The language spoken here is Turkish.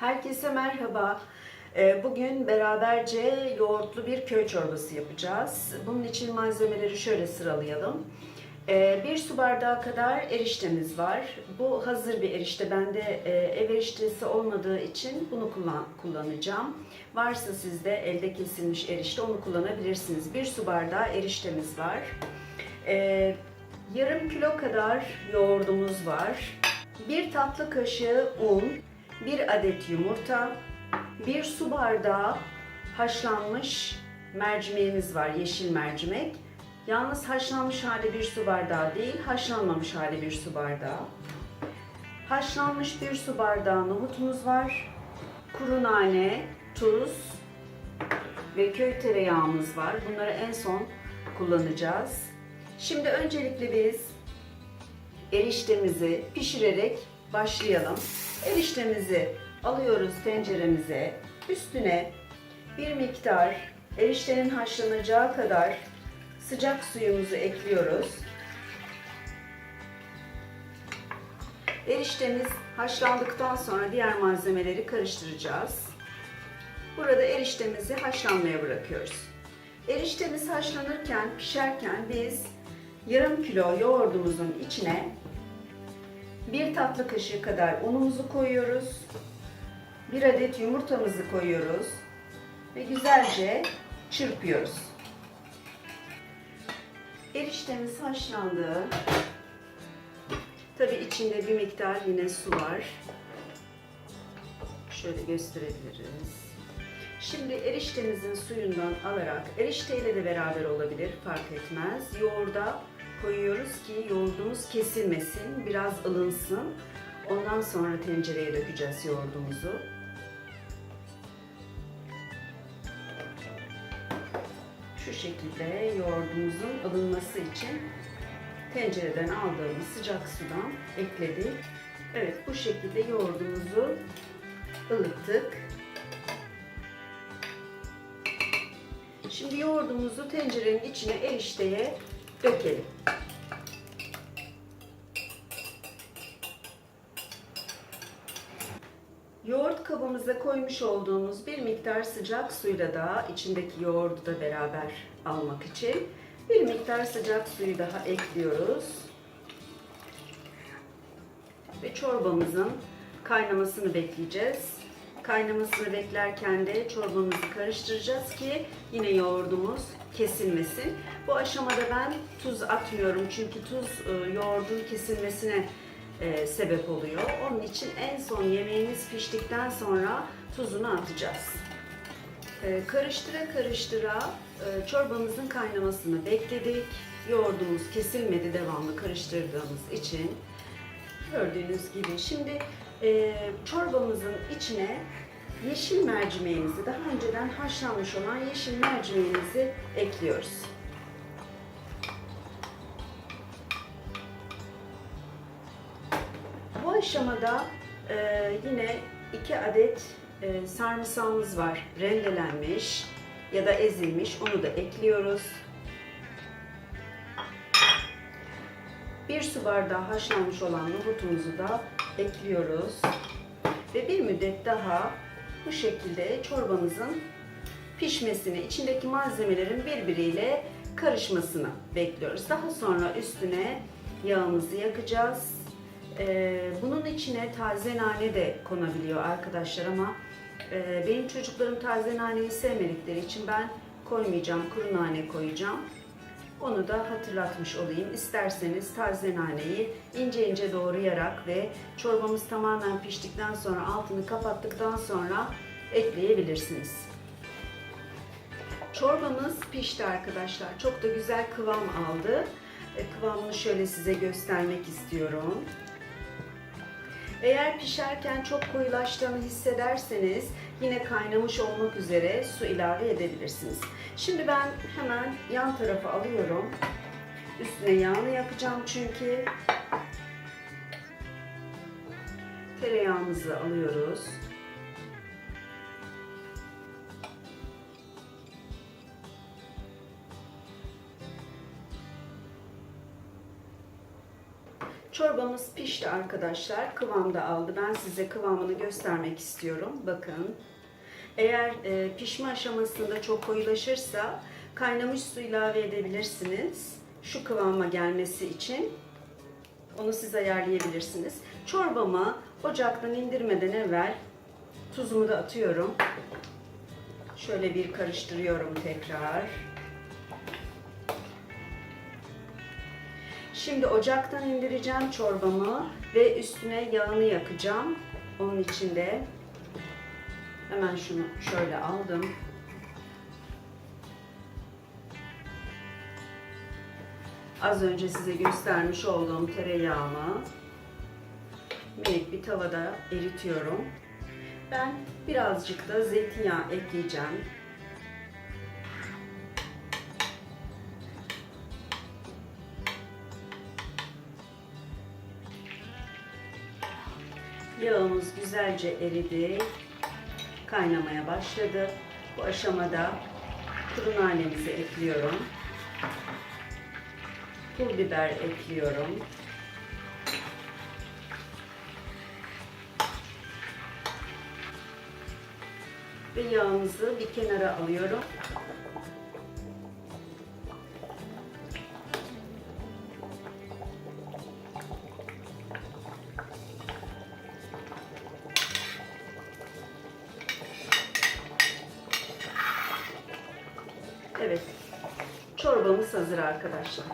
Herkese merhaba. Ee, Bugün beraberce yoğurtlu bir köy çorbası yapacağız. Bunun için malzemeleri şöyle sıralayalım. Ee, Bir su bardağı kadar eriştemiz var. Bu hazır bir erişte. Bende e, ev eriştesi olmadığı için bunu kullan kullanacağım. Varsa sizde elde kesilmiş erişte onu kullanabilirsiniz. Bir su bardağı eriştemiz var. Ee, Yarım kilo kadar yoğurdumuz var. Bir tatlı kaşığı un, bir adet yumurta, bir su bardağı haşlanmış mercimeğimiz var, yeşil mercimek. Yalnız haşlanmış hali bir su bardağı değil, haşlanmamış hali bir su bardağı. Haşlanmış bir su bardağı nohutumuz var. Kuru nane, tuz ve köy tereyağımız var. Bunları en son kullanacağız. Şimdi öncelikle biz eriştemizi pişirerek başlayalım. Eriştemizi alıyoruz tenceremize. Üstüne bir miktar eriştenin haşlanacağı kadar sıcak suyumuzu ekliyoruz. Eriştemiz haşlandıktan sonra diğer malzemeleri karıştıracağız. Burada eriştemizi haşlanmaya bırakıyoruz. Eriştemiz haşlanırken, pişerken biz yarım kilo yoğurdumuzun içine bir tatlı kaşığı kadar unumuzu koyuyoruz. Bir adet yumurtamızı koyuyoruz ve güzelce çırpıyoruz. Eriştemiz haşlandı. Tabi içinde bir miktar yine su var. Şöyle gösterebiliriz. Şimdi eriştemizin suyundan alarak, erişteyle de beraber olabilir, fark etmez. Yoğurda koyuyoruz ki yoğurdumuz kesilmesin, biraz ılınsın. Ondan sonra tencereye dökeceğiz yoğurdumuzu. Şu şekilde yoğurdumuzun ılınması için tencereden aldığımız sıcak sudan ekledik. Evet bu şekilde yoğurdumuzu ılıttık. Şimdi yoğurdumuzu tencerenin içine erişteye dökelim. Yoğurt kabımıza koymuş olduğumuz bir miktar sıcak suyla da içindeki yoğurdu da beraber almak için bir miktar sıcak suyu daha ekliyoruz. Ve çorbamızın kaynamasını bekleyeceğiz. Kaynamasını beklerken de çorbamızı karıştıracağız ki yine yoğurdumuz kesilmesin. Bu aşamada ben tuz atmıyorum çünkü tuz e, yoğurdun kesilmesine e, sebep oluyor. Onun için en son yemeğimiz piştikten sonra tuzunu atacağız. E, karıştıra karıştıra çorbamızın kaynamasını bekledik. Yoğurdumuz kesilmedi devamlı karıştırdığımız için. Gördüğünüz gibi şimdi e, çorbamızın içine yeşil mercimeğimizi, daha önceden haşlanmış olan yeşil mercimeğimizi ekliyoruz. Bu aşamada e, yine iki adet e, sarımsağımız var. Rendelenmiş ya da ezilmiş. Onu da ekliyoruz. Bir su bardağı haşlanmış olan nohutumuzu da ekliyoruz. Ve bir müddet daha bu şekilde çorbamızın pişmesini, içindeki malzemelerin birbiriyle karışmasını bekliyoruz. Daha sonra üstüne yağımızı yakacağız. Ee, bunun içine taze nane de konabiliyor arkadaşlar ama e, benim çocuklarım taze naneyi sevmedikleri için ben koymayacağım, kuru nane koyacağım. Onu da hatırlatmış olayım. İsterseniz taze naneyi ince ince doğrayarak ve çorbamız tamamen piştikten sonra altını kapattıktan sonra ekleyebilirsiniz. Çorbamız pişti arkadaşlar. Çok da güzel kıvam aldı. E, kıvamını şöyle size göstermek istiyorum. Eğer pişerken çok koyulaştığını hissederseniz yine kaynamış olmak üzere su ilave edebilirsiniz. Şimdi ben hemen yan tarafa alıyorum. Üstüne yağını yakacağım çünkü. Tereyağımızı alıyoruz. Çorbamız pişti arkadaşlar. Kıvam da aldı. Ben size kıvamını göstermek istiyorum. Bakın. Eğer e, pişme aşamasında çok koyulaşırsa kaynamış su ilave edebilirsiniz. Şu kıvama gelmesi için onu siz ayarlayabilirsiniz. Çorbamı ocaktan indirmeden evvel tuzumu da atıyorum. Şöyle bir karıştırıyorum tekrar. Şimdi ocaktan indireceğim çorbamı ve üstüne yağını yakacağım. Onun için de hemen şunu şöyle aldım. Az önce size göstermiş olduğum tereyağımı minik bir tavada eritiyorum. Ben birazcık da zeytinyağı ekleyeceğim. Yağımız güzelce eridi. Kaynamaya başladı. Bu aşamada kuru nanemizi ekliyorum. Pul biber ekliyorum. Ve yağımızı bir kenara alıyorum. Çorbamız hazır arkadaşlar.